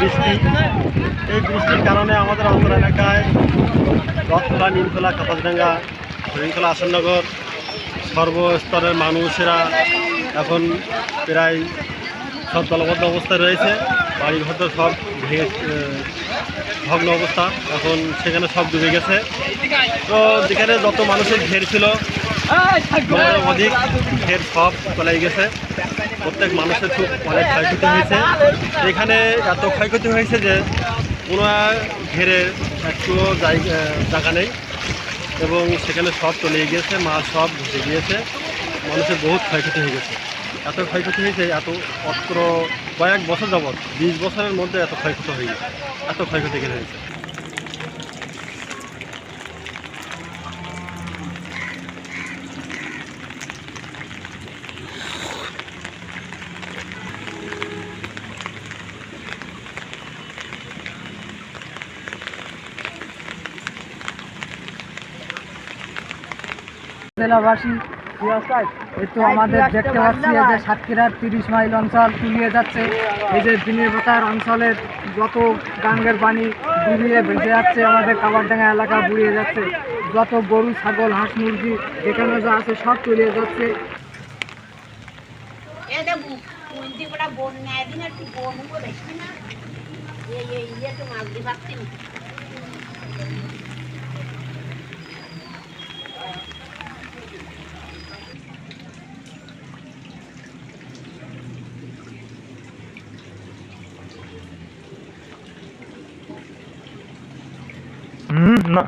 বৃষ্টি। এই বৃষ্টির কারণে আমাদের অন্তর এলাকায় রথখোলা নিমখোলা কাপাসডাঙ্গা হরিণখোলা আসননগর সর্বস্তরের মানুষেরা এখন প্রায় সব দলবদ্ধ অবস্থায় রয়েছে। বাড়ি ঘর সব ভেঙে ভগ্ন অবস্থা। এখন সেখানে সব ডুবে গেছে। তো যেখানে যত মানুষের ঘের ছিল অধিক ঘের সব চলে গেছে। প্রত্যেক মানুষের খুব অনেক ক্ষয়ক্ষতি হয়েছে। এখানে এত ক্ষয়ক্ষতি হয়েছে যে কোনো ঘেরে একটুও জায়গা নেই। এবং সেখানে সব চলে গিয়েছে মাছ সব ভেসে গিয়েছে। মানুষের বহুত ক্ষয়ক্ষতি হয়ে গেছে। এত ক্ষয়ক্ষতি হয়েছে, এত অস্ত্র কয়েক বছর যাবৎ, বিশ বছরের মধ্যে এত ক্ষয়ক্ষতি হয়ে গেছে। এত ক্ষয়ক্ষতি এখানে হয়েছে। জেলাবাসী এই আমাদের দেখতে পাচ্ছি যে সাতক্ষীরার তিরিশ মাইল অঞ্চল তুলিয়ে যাচ্ছে। এই যে দিনেরপাতার অঞ্চলের যত গাঙ্গের পানি বুড়িয়ে ভেসে যাচ্ছে, আমাদের কাবারডাঙ্গা এলাকা বুড়িয়ে যাচ্ছে। যত গরু, ছাগল, হাঁস, মুরগি, যেখানে যা আছে সব তুলিয়ে যাচ্ছে। না।